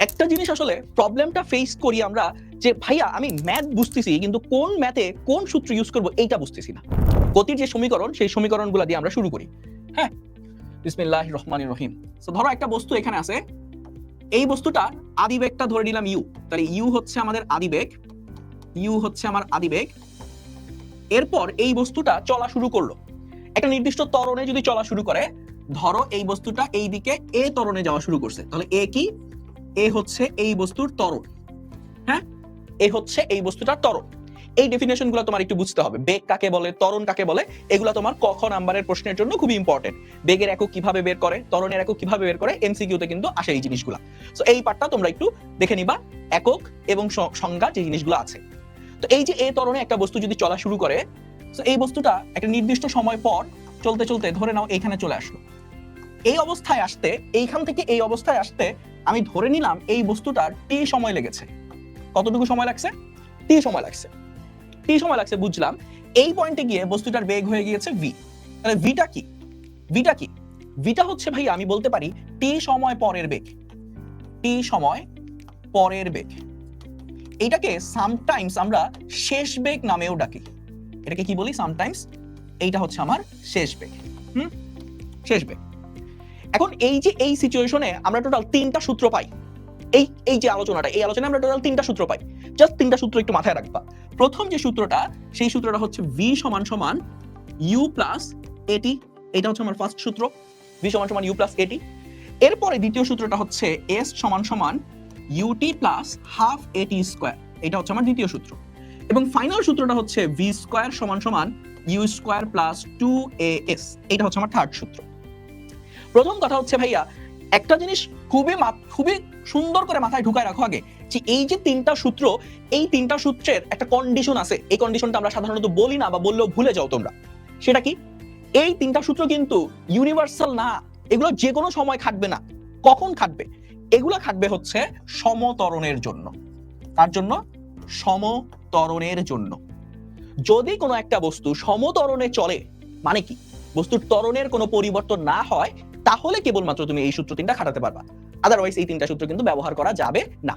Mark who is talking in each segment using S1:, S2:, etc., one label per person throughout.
S1: একটা জিনিস আসলে প্রবলেমটা ফেস করি আমরা যে, ভাইয়া, আমি ম্যাথ বুঝতেছি, কিন্তু কোন ম্যাথে কোন সূত্র ইউজ করব এইটা বুঝতেছি না। গতির যে সমীকরণ, সেই সমীকরণগুলো দিয়ে আমরা শুরু করি। হ্যাঁ? বিসমিল্লাহ রহমান রহিম। তো ধরো একটা বস্তু এখানে আছে। এই বস্তুটা আদিবেগটা ধরে নিলাম ইউ তাহলে ইউ হচ্ছে আমাদের আদিবেগ। ইউ হচ্ছে আমার আদিবেগ। এরপর এই বস্তুটা চলা শুরু করল। একটা নির্দিষ্ট ত্বরণে যদি চলা শুরু করে, ধরো এই বস্তুটা এই দিকে এ ত্বরণে যাওয়া শুরু করছে। তাহলে এ কি? এ হচ্ছে এই বস্তুর ত্বরণ। হ্যাঁ? এ হচ্ছে এই বস্তুটার ত্বরণ। এই ডেফিনেশনগুলো তোমার একটু বুঝতে হবে। বেগ কাকে বলে, ত্বরণ কাকে বলে, এগুলো তোমার কখ নাম্বারের প্রশ্নের জন্য খুবই ইম্পর্টেন্ট বেগের একক কীভাবে বের করে, ত্বরণের একক কীভাবে বের করে এমসিকিউতে কিন্তু আসে এই জিনিসগুলো। সো এই পার্টটা তোমরা একটু দেখে নিবা। একক এবং সংজ্ঞা যে জিনিসগুলো আছে। তো এই যে এ ত্বরণে একটা বস্তু যদি চলা শুরু করে তো এই বস্তুটা একটা নির্দিষ্ট সময় পর চলতে চলতে ধরে নাও এইখানে চলে আসলো। এই অবস্থায় আসতে, এইখান থেকে এই অবস্থায় আসতে আমি ধরে নিলাম এই বস্তুটার টি সময় লেগেছে। কতটুকু সময় লাগছে? টি সময় লাগছে। টি সময় লাগছে, বুঝলাম। এই পয়েন্টে গিয়ে বস্তুটার বেগ হয়ে গিয়েছে ভি তাহলে ভিটা কি? ভিটা কি? ভিটা হচ্ছে ভাই, আমি বলতে পারি টি সময় পরের বেগ। টি সময় পরের বেগ। এইটাকে সামটাইমস আমরা শেষ বেগ নামেও ডাকি। এটাকে কি বলি? সামটাইমস এইটা হচ্ছে আমার শেষ বেগ। হুম? শেষ বেগ। এখন এই যে এই সিচুয়েশনে আমরা টোটাল তিনটা সূত্র পাই। এই এই যে আলোচনাটা, এই আলোচনায় আমরা টোটাল তিনটা সূত্র পাই। জাস্ট তিনটা সূত্র একটু মাথায় রাখবা। প্রথম যে সূত্রটা, সেই সূত্রটা হচ্ছে ভি সমান সমান ইউ প্লাস এটি এটা হচ্ছে আমার ফার্স্ট সূত্র। ভি সমান সমান ইউ প্লাস এটি এরপরে দ্বিতীয় সূত্রটা হচ্ছে এস সমান সমান U T plus half A T square এটা হচ্ছে আমার দ্বিতীয় সূত্র। এবং ফাইনাল সূত্রটা হচ্ছে ভি স্কোয়ার সমান সমান U square plus two A S এটা হচ্ছে আমার থার্ড সূত্র। প্রথম কথা হচ্ছে ভাইয়া, একটা জিনিস খুবই খুবই সুন্দর করে মাথায় ঢুকায় রাখো আগে, যে এই যে তিনটা সূত্র, এই তিনটা সূত্রের একটা কন্ডিশন আছে। এই কন্ডিশনটা আমরা সাধারণত বলি না বা বললেও ভুলে যাও তোমরা। সেটা কি? এই তিনটা সূত্র কিন্তু ইউনিভার্সাল না, এগুলো যে কোনো সময় খাটবে না। কখন খাটবে? এগুলো খাটবে হচ্ছে সমতরণের জন্য। তার জন্য সমতরণের জন্য। যদি কোনো একটা বস্তু সমতরণে চলে মানে কি? বস্তুর ত্বরণের কোনো পরিবর্তন না হয় তাহলে কেবলমাত্র তুমি এই সূত্র তিনটা খাটাতে পারবা। আদারওয়াইজ এই তিনটা সূত্র কিন্তু ব্যবহার করা যাবে না।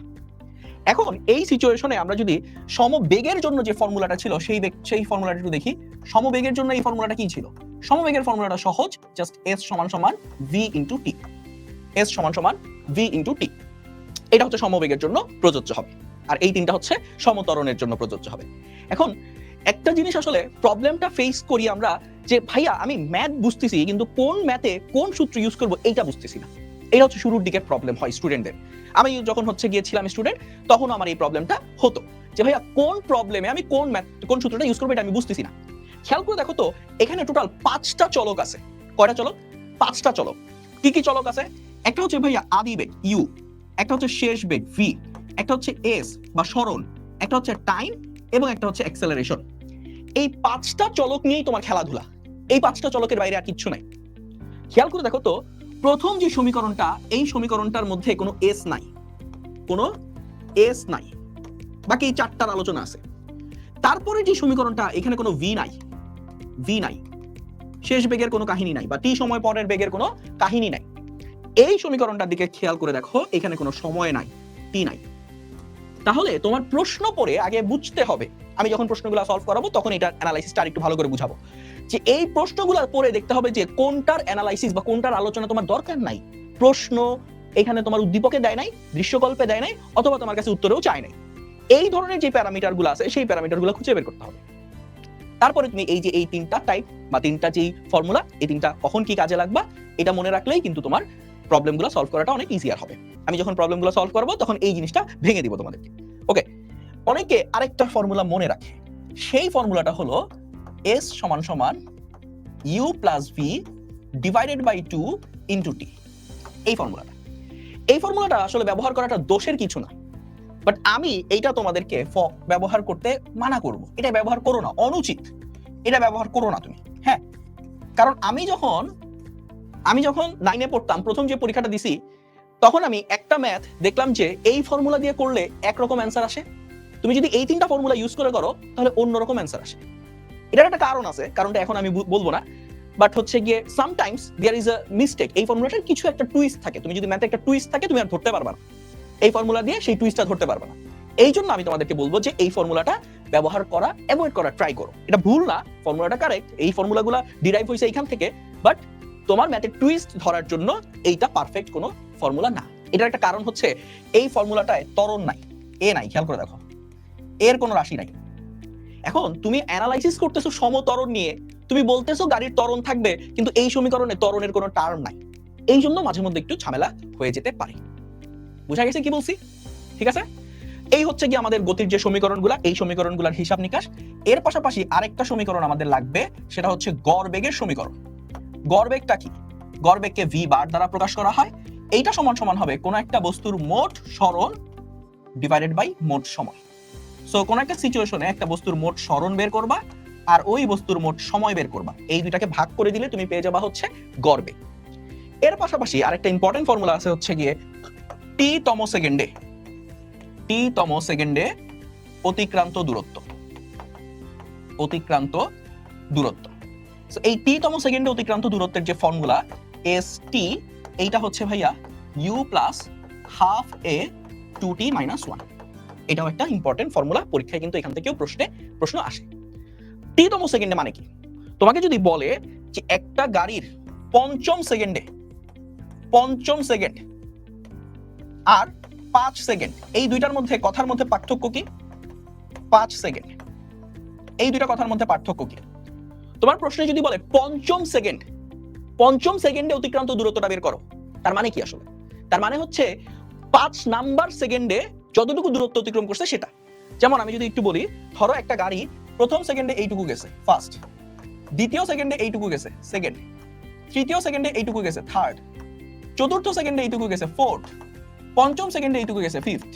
S1: এখন এই সিচুয়েশনে আমরা যদি সমবেগের জন্য যে ফর্মুলাটা ছিল, সেই সেই ফর্মুলাটা একটু দেখি। সমবেগের জন্য এই ফর্মুলাটা কি ছিল? সমবেগের ফর্মুলাটা সহজ জাস্ট এস সমান সমান ভি ইন্টু টি এস সমান সমান ভি ইন্টু টি এটা হচ্ছে সমবেগের জন্য প্রযোজ্য হবে। আর এই তিনটা হচ্ছে সমতরণের জন্য প্রযোজ্য হবে। এখন একটা জিনিস আসলে প্রবলেমটা ফেস করি আমরা যে, ভাইয়া, আমি ম্যাথ বুঝতেছি, কিন্তু কোন ম্যাথে কোন সূত্র ইউজ করব এইটা বুঝতেছি না। এটা হচ্ছে শুরুর দিকের প্রবলেম হয় স্টুডেন্টদের আমি যখন হচ্ছে গিয়েছিলাম স্টুডেন্ট তখন আমার এই প্রবলেমটা হতো যে, ভাইয়া, কোন প্রবলেমে আমি কোন ম্যাথ, কোন সূত্রটা ইউজ করব এটা আমি বুঝতেছি না। খেয়াল করে দেখো তো, এখানে টোটাল পাঁচটা চলক আছে। কয়টা চলক? পাঁচটা চলক। কি কি চলক আছে? একটা হচ্ছে, ভাইয়া, আদি বেগ, ইউ। একটা হচ্ছে, শেষ বেগ ভি একটা হচ্ছে, এস বা সরণ। একটা হচ্ছে, টাইম এবং একটা হচ্ছে, অ্যাক্সেলারেশন। এই পাঁচটা চলক নিয়েই তোমার খেলাধুলা। এই পাঁচটা চলকের বাইরে আর কিচ্ছু নাই। খেয়াল করে দেখো তো, প্রথম যে সমীকরণটা, এই সমীকরণটার মধ্যে কোনো এস নাই। কোনো এস নাই। বাকি এই চারটার আলোচনা আছে। তারপরে যে সমীকরণটা, এখানে কোনো ভি নাই। ভি নাই। শেষ বেগের কোনো কাহিনী নাই, বা টি সময় পরের বেগের কোনো কাহিনী নাই। এই সমীকরণটার দিকে খেয়াল করে দেখো, এখানে কোনো সময় নাই, টি নাই। তাহলে তোমার প্রশ্ন পড়ে আগে বুঝতে হবে। আমি যখন প্রশ্নগুলো সলভ করাবো, তখন এটার অ্যানালাইসিসটা একটু ভালো করে বুঝাবো। যে এই প্রশ্নগুলো পড়ে দেখতে হবে যে কোনটার অ্যানালাইসিস বা কোনটার আলোচনা তোমার দরকার নাই। প্রশ্ন এখানে তোমার উদ্দীপকে দেয় নাই, দৃশ্যকল্পে দেয় নাই, অথবা তোমার কাছে উত্তরেও চায় নাই। এই ধরনের যে প্যারামিটারগুলো আছে, সেই প্যারামিটারগুলো খুঁজে বের করতে হবে। তারপরে তুমি এই যে এই তিনটা টাইপ বা তিনটা যেই ফর্মুলা এই তিনটা কখন কি কাজে লাগবা, এটা মনে রাখলেই কিন্তু তোমার প্রবলেমগুলো সলভ করাটা অনেক ইজিয়ার হবে। আমি যখন প্রবলেমগুলো সলভ করব, তখন এই জিনিসটা ভেঙে দিব তোমাদেরকে। ওকে অনেকে আরেকটা ফর্মুলা মনে রাখে। সেই ফর্মুলাটা হলো এস সমান সমান U plus V divided by two into T এই ফর্মুলাটা এই ফর্মুলাটা আসলে ব্যবহার করাটা দোষের কিছু না। বাট আমি এইটা তোমাদেরকে ব্যবহার করতে মানা করব। এটা ব্যবহার করো না, অনুচিত। এটা ব্যবহার করো না তুমি। হ্যাঁ? কারণ আমি যখন আমি যখন নাইনে পড়তাম, প্রথম যে পরীক্ষাটা দিছি, তখন আমি একটা ম্যাথ দেখলাম যে এই ফর্মুলা দিয়ে করলে একরকম অ্যান্সার আসে। তুমি যদি এই তিনটা ফর্মুলা ইউজ করে করো, তাহলে অন্যরকম অ্যান্সার আসে। এটার একটা কারণ আছে, কারণটা এখন আমি বলব না বাট হচ্ছে গিয়ে sometimes there is a mistake এই ফর্মুলাটার কিছু একটা টুইস্ট থাকে। তুমি যদি ম্যাথে একটা টুইস্ট থাকে, তুমি আর ধরতে পারবা না। এই ফর্মুলা দিয়ে সেই টুইস্টটা ধরতে পারবে না। এই জন্য আমি তোমাদেরকে বলব যে এই ফর্মুলাটা ব্যবহার করা অ্যাভয়েড করা ট্রাই করো। এটা ভুল না ফর্মুলাটা কারেক্ট এই ফর্মুলাগুলো ডিরাইভ হয়েছে এইখান থেকে বাট তোমার ম্যাথে টুইস্ট ধরার জন্য এইটা পারফেক্ট কোনো ফর্মুলা না। এটার একটা কারণ হচ্ছে, এই ফর্মুলাটায় ত্বরণ নাই এ নাই। খেয়াল করে দেখো। এর কোনো রাশি নাই। এখন তুমি অ্যানালাইসিস করতেছো সমতরণ নিয়ে। তুমি বলতেছো গাড়ির ত্বরণ থাকবে, কিন্তু এই সমীকরণে ত্বরণের কোনো টার্ম নাই। এই জন্য মাঝে মধ্যে একটু ঝামেলা হয়ে যেতে পারে। বুঝা গেছে কি বলছি? ঠিক আছে? এই হচ্ছে কি আমাদের গতির যে সমীকরণগুলা, এই সমীকরণগুলোর হিসাব নিকাশ। এর পাশাপাশি আরেকটা সমীকরণ আমাদের লাগবে, সেটা হচ্ছে গড় বেগের সমীকরণ। গড় বেগটা কি? গড় বেগকে ভি বার দ্বারা প্রকাশ করা হয়। এইটা সমান সমান হবে কোন একটা বস্তুর মোট সরণ ডিভাইডেড বাই মোট সময়। সো কোন একটা সিচুয়েশনে একটা বস্তুর মোট স্মরণ বের করবা আর ওই বস্তুর মোট সময় বের করবা। এই দুইটাকে ভাগ করে দিলে তুমি পেয়ে যাবা হচ্ছে গর্বে। এর পাশাপাশি আরেকটা ইম্পর্টেন্ট ফর্মুলা আছে হচ্ছে গিয়ে টি তম সেকেন্ডে টি তম সেকেন্ডে অতিক্রান্ত দূরত্ব। অতিক্রান্ত দূরত্ব। এই টি তম সেকেন্ডে অতিক্রান্ত দূরত্বের যে ফর্মুলা এস টি এইটা হচ্ছে ভাইয়া U plus half A two T minus one এটাও একটা ইম্পর্টেন্ট ফর্মুলা পরীক্ষায় কিন্তু এখান থেকেও প্রশ্নে প্রশ্ন আসে। টি তম সেকেন্ডে মানে কি? তোমাকে যদি বলে যে একটা গাড়ির পঞ্চম সেকেন্ডে পঞ্চম সেকেন্ড আর পাঁচ সেকেন্ড এই দুইটার মধ্যে কথার মধ্যে পার্থক্য কি? পাঁচ সেকেন্ড এই দুইটা কথার মধ্যে পার্থক্য কি? তোমার প্রশ্নে যদি বলে পঞ্চম সেকেন্ড পঞ্চম সেকেন্ডে অতিক্রান্ত দূরত্বটা বের করো, তার মানে কি আসলে? তার মানে হচ্ছে পাঁচ নাম্বার সেকেন্ডে যতটুকু দূরত্ব অতিক্রম করছে সেটা। যেমন আমি যদি একটু বলি, ধরো একটা গাড়ি প্রথম সেকেন্ডে এইটুকু গেছে ফার্স্ট দ্বিতীয় সেকেন্ডে এইটুকু গেছে সেকেন্ড তৃতীয় সেকেন্ডে এইটুকু গেছে থার্ড চতুর্থ সেকেন্ডে এইটুকু গেছে ফোর্থ পঞ্চম সেকেন্ডে এইটুকু গেছে ফিফথ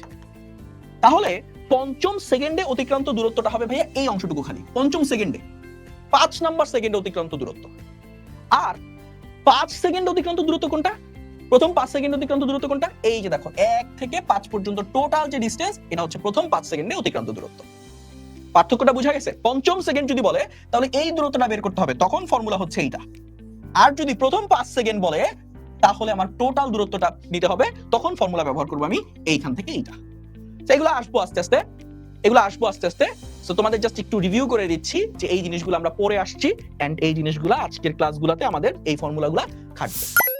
S1: তাহলে পঞ্চম সেকেন্ডে অতিক্রান্ত দূরত্বটা হবে ভাইয়া এই অংশটুকু খালি, পঞ্চম সেকেন্ডে। পাঁচ নাম্বার সেকেন্ডে অতিক্রান্ত দূরত্ব। আর পাঁচ সেকেন্ড অতিক্রান্ত দূরত্ব কোনটা? প্রথম পাঁচ সেকেন্ড অতিক্রান্ত দূরত্ব কোনটা? এই যে দেখো, এক থেকে পাঁচ পর্যন্ত টোটাল যে ডিস্টেন্স এটা হচ্ছে প্রথম পাঁচ সেকেন্ডে অতিক্রান্ত দূরত্ব। পার্থক্যটা বোঝা গেছে? পঞ্চম সেকেন্ড যদি বলে, তাহলে এই দূরত্বটা বের করতে হবে। তখন ফর্মুলা হচ্ছে এইটা। আর যদি প্রথম পাঁচ সেকেন্ড বলে, তাহলে আমার টোটাল দূরত্বটা নিতে হবে, তখন ফর্মুলা ব্যবহার করব আমি এইখান থেকে এইটা। এগুলো আসব আস্তে আস্তে। এগুলো আসব আস্তে আস্তে। সো তোমাদের জাস্ট একটু রিভিউ করে দিচ্ছি যে এই জিনিসগুলো আমরা পরে আসছি এন্ড এই জিনিসগুলো আজকের ক্লাসগুলোতে আমাদের এই ফর্মুলাগুলো খাটবে।